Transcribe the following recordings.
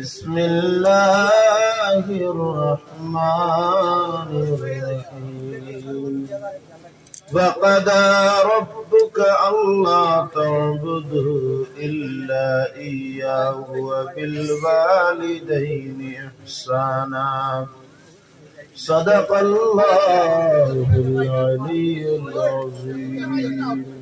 بسم الله الرحمن الرحيم. وقضى ربك ألا تعبدوا إلا إياه وبالوالدين إحسانا. صدق الله العلي العظيم.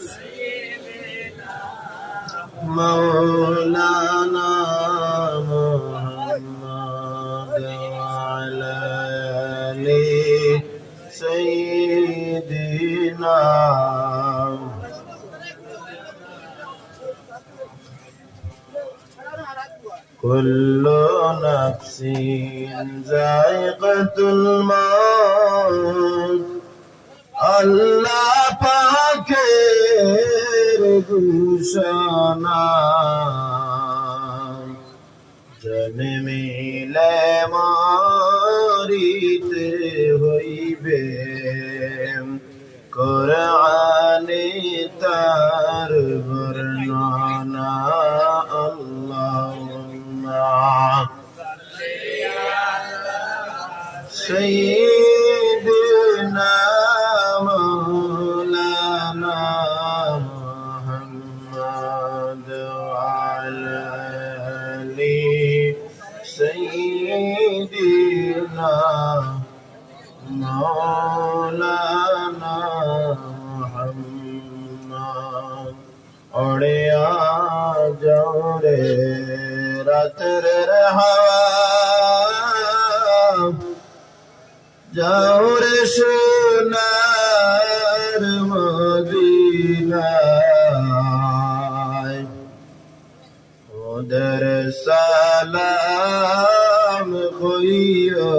مولانا محمد وعلى آله سيدنا. كل نفس ذائقة الموت. الله پاکے গুলশানায় জন্মিলে মারিতে হইবে। কোরআনে তার বর্ণনা আল্লাহ সেই خاطر رها جاور شنار در سلام خویگیا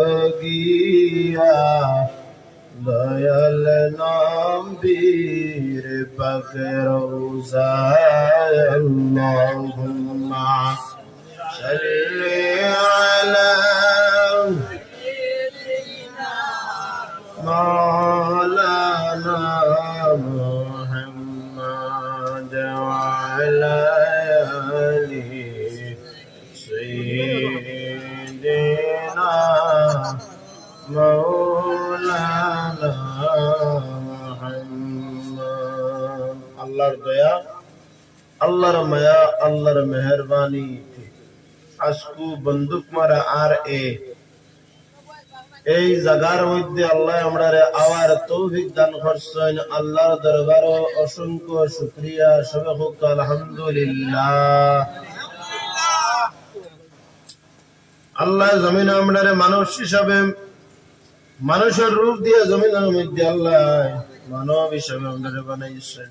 دایل نام بیر پخر روزای اللهم সাল্লি আলা مولانا محمد وعلى آله سيدنا مولانا محمد আল্লাহর দয়া আল্লাহর মায়া আল্লাহর মেহরবানি আজকু বন্দুক মারা আর এ। এই জায়গার মধ্যে আল্লাহ আমরা আওয়ার তৌফিক দান করছেন। আল্লাহর দরবার অসংখ্য শুক্রিয়া সবে হোক আলহামদুলিল্লাহ। আল্লাহ জমিন আমরা মানুষ হিসাবে, মানুষের রূপ দিয়ে জমিনের মধ্যে আল্লাহ মানব হিসাবে আমরা বানাইছেন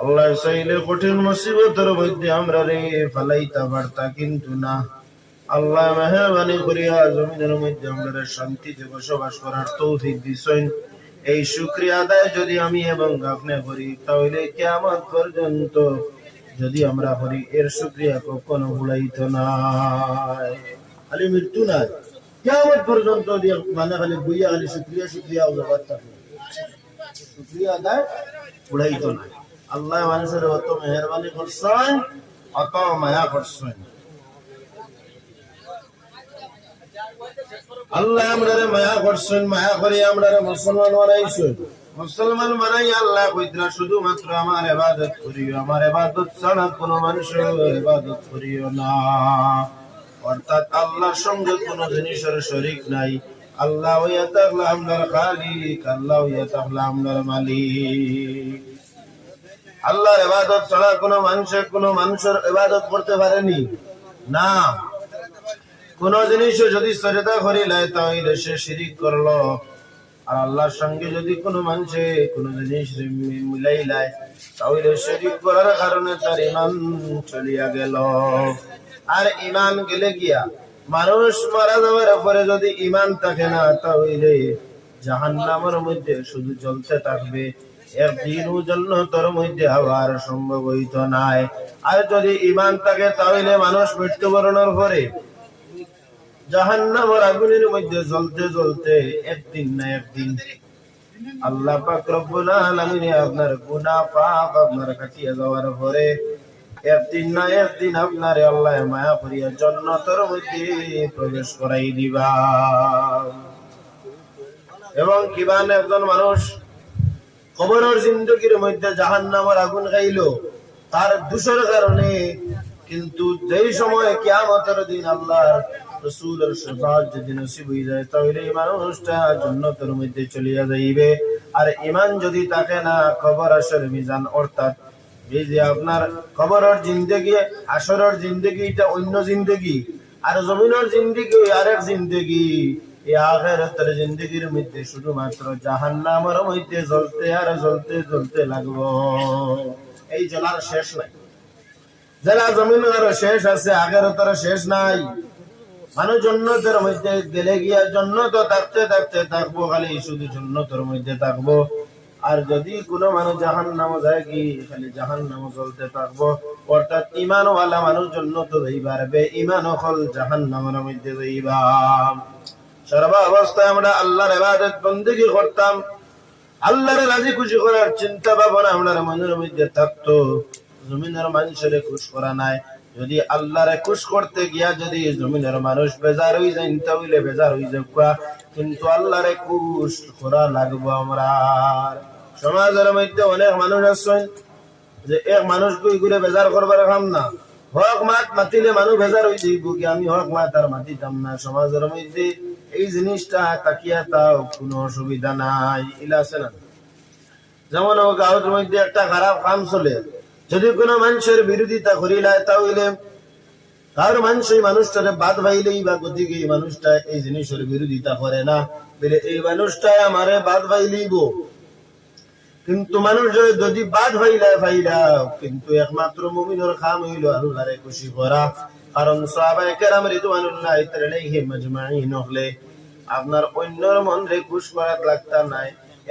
আল্লাহ চাইলে কঠিন মুসিবতের মধ্যে আমরা রে ফালাইতা পারতা কিন্তু না। আল্লাহ মেহরবানি করিয়া জমিনের মধ্যে আমাদের শান্তিতে বসবাস করার তৌফিক দিছেন। এই শুক্রিয়া আদায় যদি আমি এবং আপনি করি, তাহলে কেমন পর্যন্ত যদি আমরা করি, এর শুক্রিয়া কখনো ভুলাইত নাই। খালি মৃত্যু নাই। কেমন পর্যন্ত মানে খালি বইয়া খালি শুক্রিয়া শুক্রিয়া জবাব থাকে শুক্রিয়া আদায় ভুলাইত নাই। আল্লাহ মানুষের অত মেহরবানি করছেন, অত মায়া করছেন। আল্লাহ আমরা মায়া করছেন, মায়া করে আমরা মুসলমান বানাইছেন। মুসলমান বানাই আল্লাহ কইতরা, শুধুমাত্র আমার ইবাদত করিও, আমার ইবাদত ছাড়া কোনো মানুষের ইবাদত করিও না। অর্থাৎ আল্লাহর সঙ্গে কোনো জিনিসের শরিক নাই। আল্লাহ হইয়া থাকলে আমরার খালিক, আল্লাহ হইয়া থাকলে আমরার মালিক। আল্লাহর এবাদত ছাড়া কোনো মানুষের কোনো মানুষের ইবাদত করতে পারেনি। না। কোন জিনিস যদি সরেদা করিলাই তাহলে সে শিরিক করল। আর আল্লাহর সঙ্গে যদি কোনো মানুষে কোন জিনিস মিলাই মিলাইলাই তাহলে শরীর করার কারণে তার ইমান চলিয়া গেল। আর ইমান গেলে গিয়া মানুষ মারা যাওয়ার পরে যদি ইমান থাকে না, তাহলে জাহান নামের মধ্যে শুধু জ্বলতে থাকবে। একদিনও জন্য তোর মধ্যে হওয়ার সম্ভব হইত নাই। আর যদি ইমান থাকে, তাহলে মানুষ মৃত্যুবরণের পরে জাহান্নামের আগুনের মধ্যে জ্বলতে জ্বলতে একদিন না একদিন আল্লাহ পাক রব্বুল আলামিন আপনার গুনাহ পাপ আপনার কাটিয়ে যাওয়ার পরে একদিন না একদিন আপনার আল্লাহ মায়া করিয়া জান্নাতের মধ্যে প্রবেশ করাই দিবা। এবং কিবান একজন মানুষ কবরের জিন্দগির মধ্যে জাহান্নামের আগুন খাইলো তার দোষের কারণে কিন্তু যেই সময় কিয়ামতের দিন আল্লাহ রসুলের সেবাত যদি নসিব হয়ে যায়, তাহলে এই মানুষটা জান্নাতের মধ্যে চলিয়া যাইবে। আর ইমান যদি থাকে না খবর আসর মিজান, অর্থাৎ এই যে আপনার খবরের জিন্দগি, আসরের জিন্দগি এটা অন্য জিন্দগি, আর জমিনের জিন্দগি আরেক জিন্দগি আখেরাতের জিন্দগির মধ্যে শুধুমাত্র জাহান্নামের মধ্যে জ্বলতে আর জ্বলতে জ্বলতে এই শেষ নাই। যারা জমিনের শেষ আছে আগের তার শেষ নাই। মানুষ জন্নতের মধ্যে গেলে গিয়া জন্নত থাকতে থাকতে থাকব, খালি শুধু জন্নতের মধ্যে থাকব। আর যদি কোনো মানুষ জাহান নামও যায় কি, খালি জাহান নামও চলতে থাকব। অর্থাৎ ইমানওয়ালা মানুষ জন্নত যাইবার বে ইমান হল জাহান নামের মধ্যে যাইবা সর্বা অবস্থায় আমরা আল্লাহর ইবাদত বন্দেগী করতাম। আল্লাহর রাজি খুশি করার চিন্তা ভাবনা আমরা মনের মধ্যে থাকতো। জমিনের মানুষের খুশ করা নাই। যদি আল্লাহরে খুশ করতে গিয়া যদি জমিনের মানুষ বেজার হয়ে যায় তাহলে বেজার হয়ে যাক কিন্তু আল্লাহরে খুশ করা লাগবো আমরা। সমাজের মধ্যে অনেক মানুষ আছেন যে এক মানুষ কই ঘুরে বেজার করবার কাম না। হক মাত মাতিলে মানুষ বেজার হয়ে যাইব কি? আমি হক মাত আর মাতিতাম না। সমাজের মধ্যে এই জিনিসটা তাকিয়া তাও কোনো অসুবিধা নাই, ইলা আছে না। যেমন ও গাঁয়ের মধ্যে একটা খারাপ কাম চলে, যদি কোনো মানুষের বিরোধিতা করিলায় তাহলে তার মানুষ এই মানুষটারে বাদ ভাইলেই বা গতিকে এই মানুষটা এই জিনিসের বিরোধিতা করে না। বলে এই মানুষটা আমারে বাদ ভাইলেই ভাইলেইব। কিন্তু মানুষ যদি বাদ ভাইলা ভাইলা, কিন্তু একমাত্র মুমিনের খাম হইল আল্লাহরে খুশি করা। কারণ সাহাবায়ে কেরাম রিদওয়ানুল্লাহ আলাইহিম আজমাইন হলে আপনার অন্যর মন রে খুশ করা লাগতা নাই।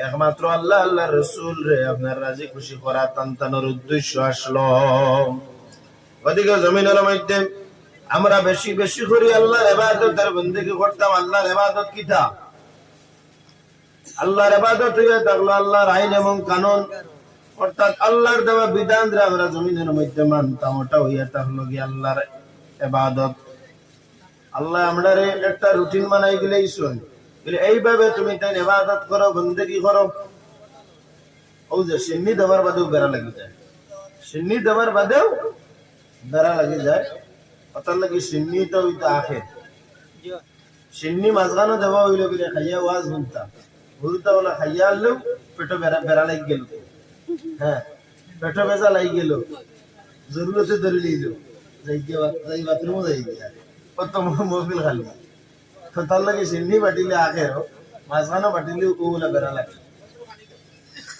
একমাত্র আল্লাহ আল্লাহ রসুল রে আপনার রাজি খুশি করা তান্তানোর উদ্দেশ্য আসলো। ওদিকে জমিনের মধ্যে আমরা বেশি বেশি করি আল্লাহর করতাম আল্লাহর এবাদত কিতা? আল্লাহর হইয়া থাকল আল্লাহর আইন এবং কানুন। অর্থাৎ আল্লাহর দেওয়া বিধান আমরা জমিনের মধ্যে মানতাম, ওটা হইয়া থাকল কি আল্লাহর এবাদত আল্লাহ আমরা একটা রুটিন বানাই গেলেই শুন এইভাবে তুমি তাই এবাদত করো, বন্দেগি করো। ও যে, সিন্নি দেওয়ার বাদেও বেড়া লাগি যায়। সিন্নি দেওয়ার বাদেও বেড়া লাগি যায়। অতার লাগি সিন্নি তো ওই তো আখে সিন্নি মাঝখানে দেওয়া হইলে বলে, খাইয়া ওয়াজ শুনতাম ঘুরতা বলে, খাইয়া আনলেও পেটো বেড়া বেড়া লাগি গেল। হ্যাঁ পেটো বেজা লাগি গেল। জরুরতে ধরে যাই বাথরুমও যাই গিয়া কত মহফিল খালি তো তার লাগে সিন্নি বাটিলে আখে মাঝখানে বাটিলে ওগুলা বেড়া লাগে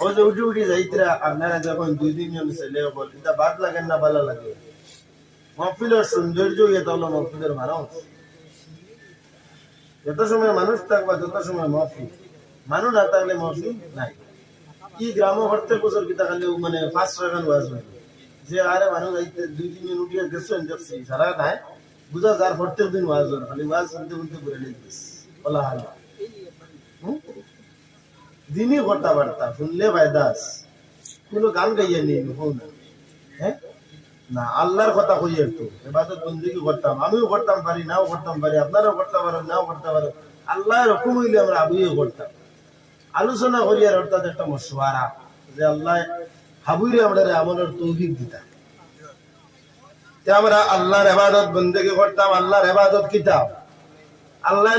ও যে উঠি উঠি যাইতরা আপনারা যখন দুই দিন জন ছেলে বল এটা বাদ লাগেন না ভালো লাগে। মহফিলের সৌন্দর্য ইয়ে হলো মহফিলের মানুষ যত সময় মানুষ থাকবা তত সময় মহফিল মানুষ না থাকলে মহফিল নাই। কি গ্রাম প্রত্যেক বছর কিতা খালি মানে পাঁচ ছয় গান হয় যে আরে দুই, তিন দিন দেখছি, সারা দিন খালি গান হ্যাঁ? না, আল্লাহর কথা কই একটু। এবাদত বন্দিকে করতাম, আমিও করতাম পারি, নাও করতাম পারি, আপনারাও করতে পারেন, নাও করতে পারেন। আল্লাহর হুকুম হইলে আমরা আবিও করতাম। আলোচনা করি আর অর্থাৎ একটা মশওয়ারা, যে আল্লাহ হাবুইরে আমরা দিতাম। আমরা আল্লাহর ইবাদত, বন্দেগি করতাম, আল্লাহর ইবাদত কিতাব আল্লাহ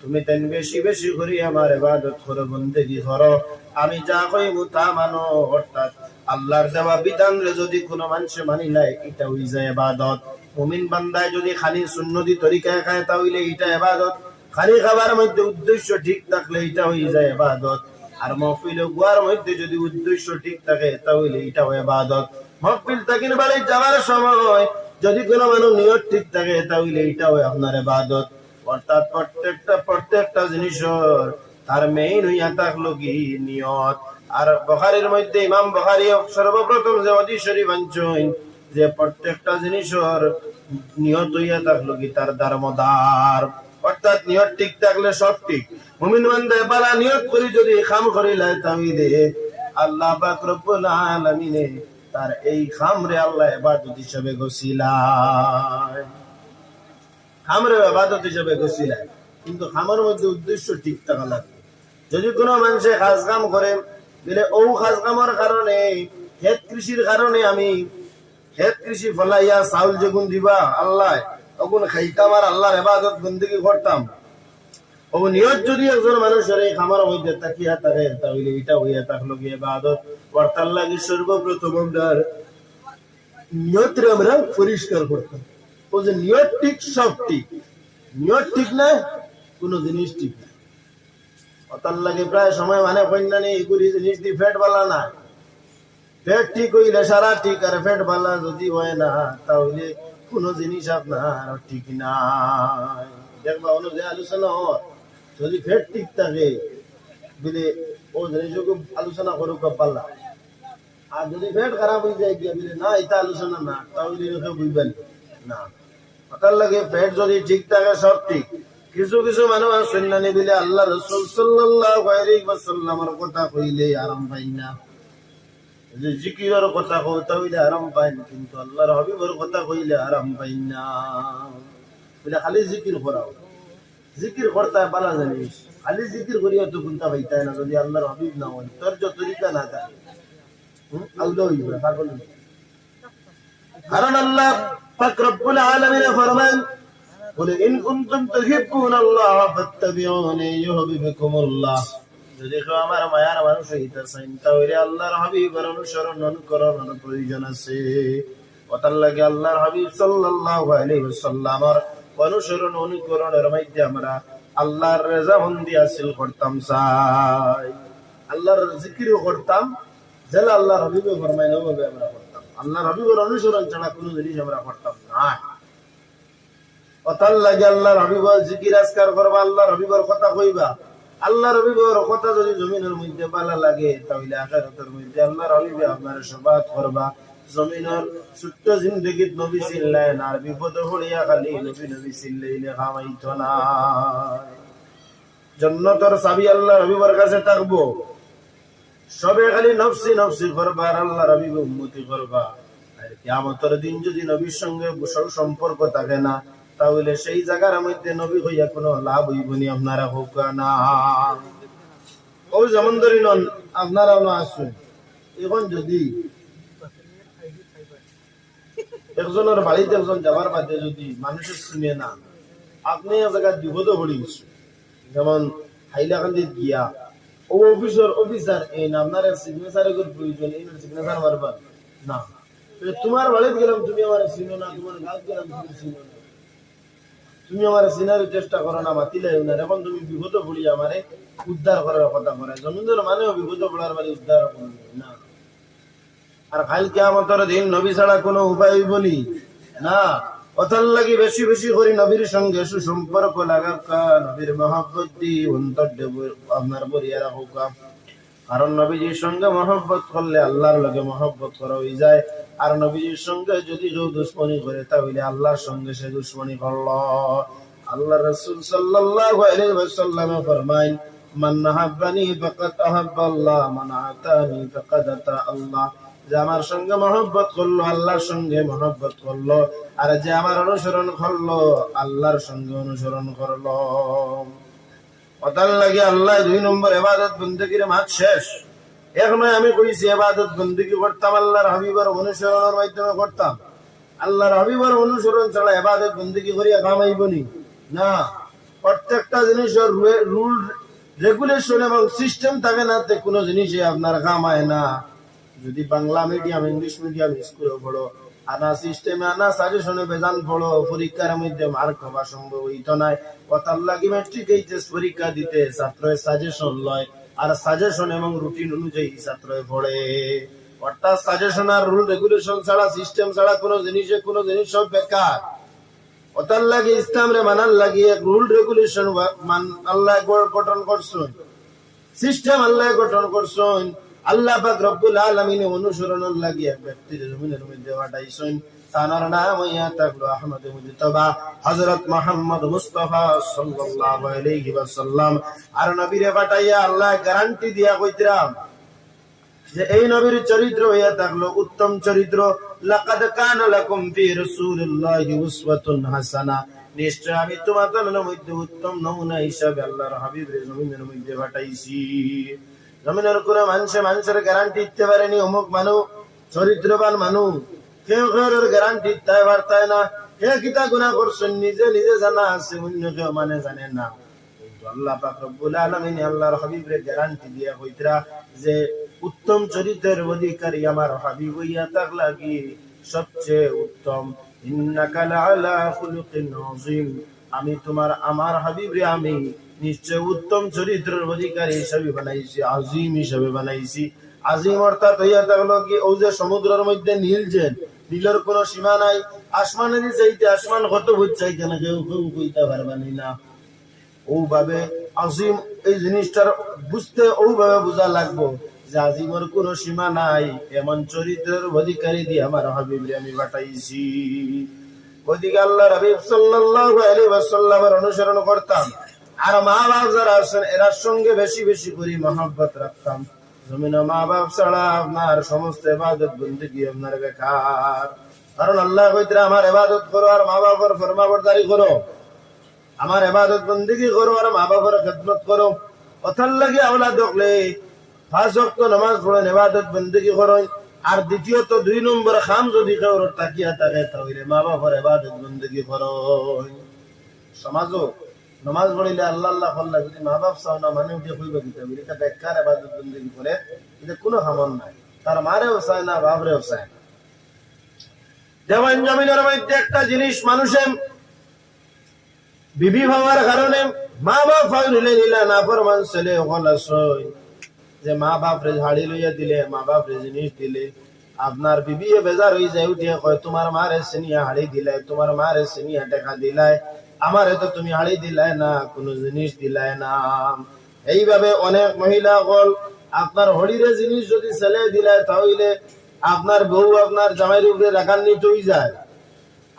তুমি তেন বেশি বেশি আমার আমি যা কইমু তা মানো, অর্থাৎ আল্লাহর দেওয়া বিধান রে যদি কোনো মানুষ মানি নাই, এটা হই যায় ইবাদত। মুমিন বান্দায় যদি খালি সুন্নতি তরিকায় খায়, তাহলে এটা ইবাদত। খালি খাবার মধ্যে উদ্দেশ্য ঠিক থাকলে এটা হয়ে যায় এবাদত আর মহফিল গুয়ার মধ্যে যদি উদ্দেশ্য ঠিক থাকে, তাহলে এটা হয় এবাদত মহফিল থাকিন বাড়ি যাওয়ার সময় যদি কোনো মানুষ নিয়ত ঠিক থাকে, তাহলে এটা হয় আপনার এবাদত অর্থাৎ প্রত্যেকটা প্রত্যেকটা জিনিসের, তার মেইন হইয়া থাকল কি? নিয়ত। আর বখারির মধ্যে ইমাম বখারি সর্বপ্রথম যে অদি শরীফ আনছেন, যে প্রত্যেকটা জিনিসের নিয়ত হইয়া থাকল কি? তার দারমদার। অর্থাৎ নিয়ত ঠিক থাকলে সব ঠিক। মুমিন বান্দা বালা নিয়ত করি যদি খাম করি করিলে তামিদে, আল্লাহ পাক রব্বুল আলামিনে তার এই খামরে আল্লাহ ইবাদত হিসেবে গসিলায় খামরে ইবাদত হিসেবে গসিলায় কিন্তু খামের মধ্যে উদ্দেশ্য ঠিক থাকা লাগবে। যদি কোনো মানুষে কাজ কাম করে, বলে ও কাজ কামের কারণে, ক্ষেত কৃষির কারণে আমি, ক্ষেত কৃষি ফলাইয়া চাউল যেগুন দিবা, আল্লাহ তখন খাইতাম আর আল্লাহর এবাদত বন্দিকে করতাম। লাগে সর্বপ্রথম পরিষ্কার নিয়ত ঠিক, সব ঠিক। নিয়ত ঠিক না জিনিস ঠিক প্রায় সময় মানে কন্যা নেই জিনিস দি ফেট বালা না। ফেট ঠিক হইলে সারা ঠিক, আর ফেট বালা যদি হয় না, তাহলে কোনো জিনিস আপনার ঠিক নাই। দেখবা অনুযায়ী আলোচনা হয়, যদি ফেট ঠিক থাকে বলে ও জিনিসকে আলোচনা করুক পাল্লা আর যদি ফেট খারাপ হয়ে যায়, গিয়া বলে, না, এটা আলোচনা না তাহলে কেউ বুঝবেন। না। ওটার লাগে পেট যদি ঠিক থাকে, সব ঠিক। কিছু কিছু মানুষ আছেন না নিবিলে আল্লাহ রসুল ওয়াসাল্লামের কথা কইলে আরাম পাই না। যে জিকিরের কথা কও তাহলে আরাম পাই কিন্তু আল্লাহর হাবিবের কথা কইলে আরাম পাই না। বলে খালি জিকির করাও জিকির করতে পারা জানিস খালি জিকির করিয়া তো গুনতা পাইতাই না, যদি আল্লাহর হাবিব না হয়। তোর যে তরিকা না থাকে আউলো হইবে পাগল। কারণ আল্লাহ পাক রব্বুল আলামিন ফরমান বলে, ইন কুনতুম তুহিব্বুন আল্লাহ ফাত্তাবিউনি ইউহিব্বুকুমুল্লাহ। যদি আমার মায়ার মানুষ আল্লাহর অনুসরণ অনুকরণ প্রয়োজন আছে। ওটার লাগে আল্লাহর হাবিব সাল্লাল্লাহু আলাইহি অনুসরণ, অনুকরণের মধ্যে আমরা আল্লাহর হাসিল করতাম, চাই। আল্লাহর জিকিরও করতাম, যেন আল্লাহর হাবিবে ফরমাইন ওভাবে আমরা করতাম। আল্লাহর হাবিবের অনুসরণ ছাড়া কোনো জিনিস আমরা করতাম না। কথার লাগে আল্লাহর হাবিবের জিকির আজকার করবা, আল্লাহর কথা কইবা। আল্লাহর হাবিবের কথা যদি জমিনের মধ্যে ভালো লাগে, তাহলে আখিরাতের মধ্যে আপনার করবা। জমিনের ছোট্ট নবী চিল্লায় আর বিপদ খালি নবী নবী চিল্লাইলে না। জন্নতর চাবি আল্লাহর হাবিবের কাছে থাকব। সবে খালি নফসি নফসি করবা, আর আল্লাহর হাবিবে উন্নতি করবা। আর কিয়ামতের দিন যদি নবীর সঙ্গে সব সম্পর্ক থাকে না তাহলে সেই জায়গার মধ্যে নবী হইয়া কোনো লাভ হইব নি, আপনারা হোক না। ও যেমন ধরি নন, আপনারাও না আসুন। এখন যদি একজনের বাড়িতে একজন যাবার বাদে যদি মানুষের শুনে না, আপনি এক জায়গায় বিপদও পড়ে যেমন হাইলাকান্দিত গিয়া, ও অফিসর অফিসার এই না আপনার সিগনেচার প্রয়োজন, এই সিগনেচার মারবার। না। তোমার বাড়িতে গেলাম, তুমি আমার চিনো না, তোমার গাছ গেলাম, তুমি চিনো না। তুমি আমার চিনার চেষ্টা করো না, মাতিলে না। এখন তুমি বিপদ পড়ি আমারে উদ্ধার করার কথা করে জমিনের মানেও বিপদ পড়ার মানে উদ্ধার না। আর কাল কিয়ামতের দিন নবী ছাড়া কোনো উপায় হইবনি না। অথার লাগি বেশি বেশি করে নবীর সঙ্গে সুসম্পর্ক লাগাকা নবীর মহব্বত অন্তর আপনার বরিয়া রাখুকা কারণ নবীজির সঙ্গে মহব্বত করলে আল্লাহর লগে মহব্বত করা হয়ে যায়। আর নবীজির সঙ্গে যদি কেউ দুশ্মনী করে, তাহলে আল্লাহর সঙ্গে সে দুশ্মনী করল। আল্লাহ রসুল সাল্লাল্লাহু আলাইহি ফরমাইন, মান আহাব্বানি ফাকাদ আহাব্বাল্লাহ মান আতানি আতা আল্লাহ। যে আমার সঙ্গে মহব্বত করল, আল্লাহর সঙ্গে মহব্বত করল। আর যে আমার অনুসরণ করল, আল্লাহর সঙ্গে অনুসরণ করল। ওটার লাগে আল্লাহ দুই নম্বর এবাদত বন্দীর মাছ শেষ। এখন আমি কইছি, এবাদত বন্দীকে করতাম, আল্লাহর হাবিবার অনুসরণের মাধ্যমে করতাম। আল্লাহর হাবিবার অনুসরণ ছাড়া এবাদত বন্দীকে করিয়া কামাইবনি না। প্রত্যেকটা জিনিসের রুল রেগুলেশন এবং সিস্টেম থাকে না, তে কোনো জিনিসে আপনার কামায় না। যদি বাংলা মিডিয়াম ইংলিশ মিডিয়াম স্কুলে পড়ো, আনা সিস্টেমে আনা সাজেশনে বেজান পড়ো, পরীক্ষার মধ্যে মার্ক হওয়া সম্ভব হইতো নাই। কথার লাগি মেট্রিক এইচএস পরীক্ষা দিতে ছাত্রের সাজেশন লয়। আর সাজেশন এবং রুটিন অনুযায়ী ছাত্র পড়ে। অর্থাৎ সাজেশন আর রুল রেগুলেশন ছাড়া সিস্টেম ছাড়া কোনো জিনিসে কোনো জিনিস সব বেকার। ওটার লাগে ইসলাম রে মানার লাগে রুল রেগুলেশন আল্লাহ গঠন করছুন। সিস্টেম আল্লাহ গঠন করছুন। আল্লাহ পাক রব্বুল আলামিন অনুসরণের লাগি এক ব্যক্তির জমিনের মধ্যে পাঠাইছেন। তানার নাম ইয়া তাকলো আহমদ মুজতবা। হযরত মুহাম্মদ মুস্তাফা সাল্লাল্লাহু আলাইহি ওয়াসাল্লাম। আর নবীরে পাঠাইয়া আল্লাহ গ্যারান্টি দিয়া কইতরাম যে এই নবীর চরিত্র হইয়া থাকল উত্তম চরিত্র। লাকাদ কানা লাকুম ফি রাসূলিল্লাহি উসওয়াতুন হাসানা। নিশ্চয় আমি তোমাদের মধ্যে উত্তম নমুনা হিসাবে আল্লাহর হাবিবের জমিনের মধ্যে পাঠাইছি। জমিনের কোনো মানুষে মানুষের গ্যারান্টি দিতে পারেনি, অমুক মানুষ চরিত্রবান মানুষ কেউ কেউ গ্যারান্টি তাই পারতায় না। কে কিতা গুণা করছেন নিজে নিজে জানা আছে, অন্য কেউ মানে জানে না। কিন্তু আল্লাহ পাক রব্বুল আলামিন আল্লাহর হাবিবের গ্যারান্টি দিয়া কইতরা যে, উত্তম চরিত্রের অধিকারী আমার হাবিব হইয়া তাক লাগি সবচেয়ে উত্তম। ইন্নাকা লাআলা খুলুকিন আযীম। আমি তোমার, আমার হাবিব রে আমি নিশ্চয় উত্তম চরিত্রের অধিকারী হিসাবে বানাইছি আজিম হিসাবে বানাইছি। আজিম অর্থাৎ হইয়া থাকল কি, ও যে সমুদ্রের মধ্যে নীল যে নীলের কোনো সীমা নাই আসমানের চাইতে আসমান কত বুঝ চাইতে না কেউ কেউ কইতে পারবানি না ওভাবে আজিম এই জিনিসটার বুঝতে ওভাবে বোঝা লাগবো যে আজিমের কোনো সীমা নাই, এমন চরিত্রের অধিকারী দিয়ে আমার হাবিবরে আমি পাঠাইছি। ওদিকে আল্লাহ হাবিব সাল্লাল্লাহু আলাইহি ওয়াসাল্লামের অনুসরণ করতাম, আর মা বাপ যারা আছেন, এরার সঙ্গে বেশি বেশি করে মহব্বত রাখতাম। জমিনে মা বাপ ছাড়া আপনার সমস্ত ইবাদত বন্দেগী আপনার বেকার। কারণ আল্লাহ কইতরা আমার ইবাদত করো আর মা বাবার ফরমাবরদারি করো। আমার এবাদত বন্দিগি করো আর মা বাবার খেদমত করো। কথার লাগে আওলা দেখলে পাঁচ ওয়াক্ত নামাজ পড়েন এবাদত বন্দিগি করেন। আর দ্বিতীয়ত দুই নম্বর খাম যদি কেউ তাকিয়া থাকে, তাহলে মা বাবার এবাদত বন্দিগি করেন। সমাজও নমাজ পড়িলে আল্লাহ আল্লাহ যদি মা বাপ চাও না মানে উঠে কইব দিতে হবে এটা বেকার এবাদত বন্দিগি করে, এটা কোনো হামন নাই। তার মারেও চায় না, বাপরেও চায় না। জমিনের মধ্যে একটা জিনিস মানুষের বিবি হওয়ার কারণে মা বাপ না ছেলে যে মা বাপ রে ঝাড়ি লইয়া দিলে, মা বাপ রে জিনিস দিলে, আপনার বিবি বেজার হয়ে যায়, উঠিয়ে কয়, তোমার মারে সিনিয়া হাড়ি দিলাই, তোমার মারে সিনিয়া টেকা দিলাই আমারে তো তুমি হাড়ি দিলাই না, কোনো জিনিস দিলাই না। এইভাবে অনেক মহিলা গল, আপনার হড়িরে জিনিস যদি ছেলে দিলাই তাহলে আপনার বউ আপনার জামাইয়ের উপরে রাখার হয়ে যায়।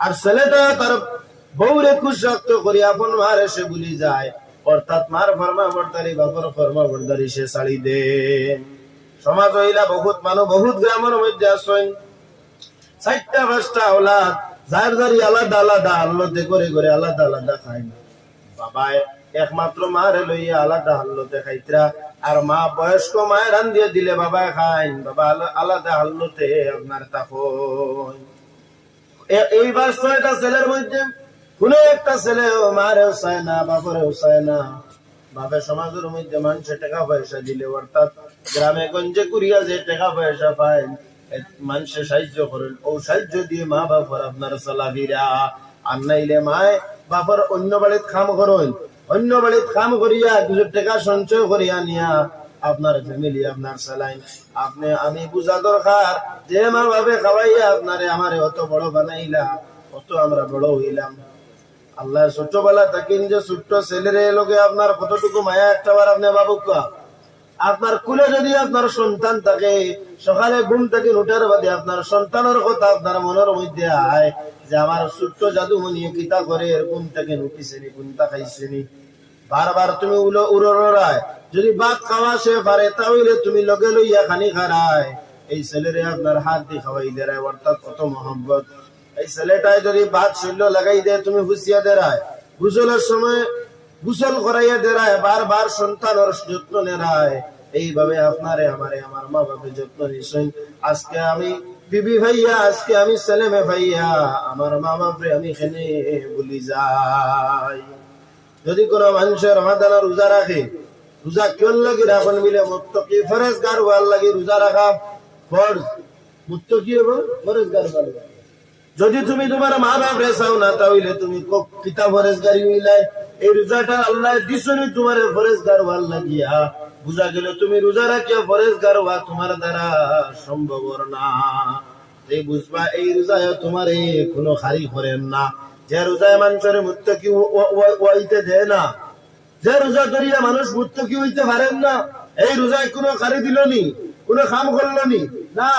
আর ছেলেটা তার বউরে খুশ রক্ত করি আপন মার এসে ভুলি যায়। অর্থাৎ মার ফর্মা বর্দারি বাপর ফর্মা বর্দারি সে শাড়ি দে সমাজ হইলা বহুত মানুষ বহুত গ্রামের মধ্যে আসেন চারটা পাঁচটা ওলাদ যার যারি আলাদা আলাদা আল্লতে করে করে আলাদা আলাদা খায় না। বাবায় একমাত্র মারে লইয়া আলাদা হাল্লতে খাইতরা, আর মা বয়স্ক মায়ের রান দিয়ে দিলে বাবা খাইন। বাবা আলা- আলাদা হাল্লতে আপনার এ- এইবার ছয়টা ছেলের মধ্যে কোন একটা ছেলে মারেও চায় না, বাপরেও চায় না। বাপের সমাজের মধ্যে মানুষের টাকা পয়সা দিলে অর্থাৎ গ্রামে গঞ্জে কুড়িয়া যে টাকা পয়সা পায় মানুষের সাহায্য করেন। ও সাহায্য দিয়ে মা বাপর আপনার চলাফিরা আর নাইলে মায় বাপর অন্য বাড়িত খাম করেন। অন্য বাড়িত খাম করিয়া কিছু টাকা সঞ্চয় করিয়া নিয়া আপনার ফ্যামিলি আপনার চালাইন আপনি, আমি বুঝা দরকার যে মা বাপে খাওয়াইয়া আপনারে আমারে অত বড় বানাইলা, অত আমরা বড় হইলাম। আল্লাহ ছোটবেলা থাকি যে ছোট্ট ছেলেরে লোকে আপনার কতটুকু মায়া একটা বার আপনি বাবুক আপনার কুলে যদি আপনার সন্তান থাকে, সকালে ঘুম থেকে উঠার বাদে আপনার সন্তানের কথা আপনার মনের মধ্যে আয় যে আমার ছোট্ট জাদুমণি কিতা করে ঘুম থেকে উঠিছেনি কোনটা খাইছেনি। বারবার তুমি উলো উড়ায় যদি ভাত খাওয়া সে পারে, তাহলে তুমি লগে লইয়া খানি খারায়। এই ছেলেরে আপনার হাত দিয়ে খাওয়াই দেয় অর্থাৎ কত মহব্বত। এই ছেলেটাই যদি ভাত শৈল্য লাগাই দেয়, তুমি হুসিয়া দেরায় গুসলের সময় গুসল করাইয়া দেরায়, বারবার সন্তানের যত্ন নেরায় এইভাবে আপনারে, আমারে, আমার মা বাপের যত্ন নিছেন আজকে আমি বিবি ভাইয়া, আজকে আমি ছেলেমে ভাইয়া, আমার মা বাপরে আমি এখানে বলি যাই। যদি কোন মানুষের রমাদানা রোজা রাখে, রোজা কেউ লাগি রাখুন মিলে মুক্তকি ফরেজ গার ওয়াল লাগি রোজা রাখা ফরজ। মুক্তকি এবং ফরেজ গার ওয়াল যদি তুমি তোমার মা বাপ রে চাও না, তাহলে তুমি ক- কিতা ফরেজগারি হইলাই। এই রোজাটা আল্লাহ দিছনি তোমার ফরেজগার ভালো লাগিয়া। বুঝা গেল তুমি রোজা রাখিয়া ফরেজগার হওয়া তোমার দ্বারা সম্ভব না। এই বুঝবা, এই রোজায় তোমার কোনো খারি করেন না। যে রোজায় মানুষের মৃত্যু কি ওইতে দেয় না। যে রোজা করিয়া মানুষ মৃত্যু কি হইতে পারেন না, এই রোজায় কোনো খারি দিল নি কোনো খাম করল নি না।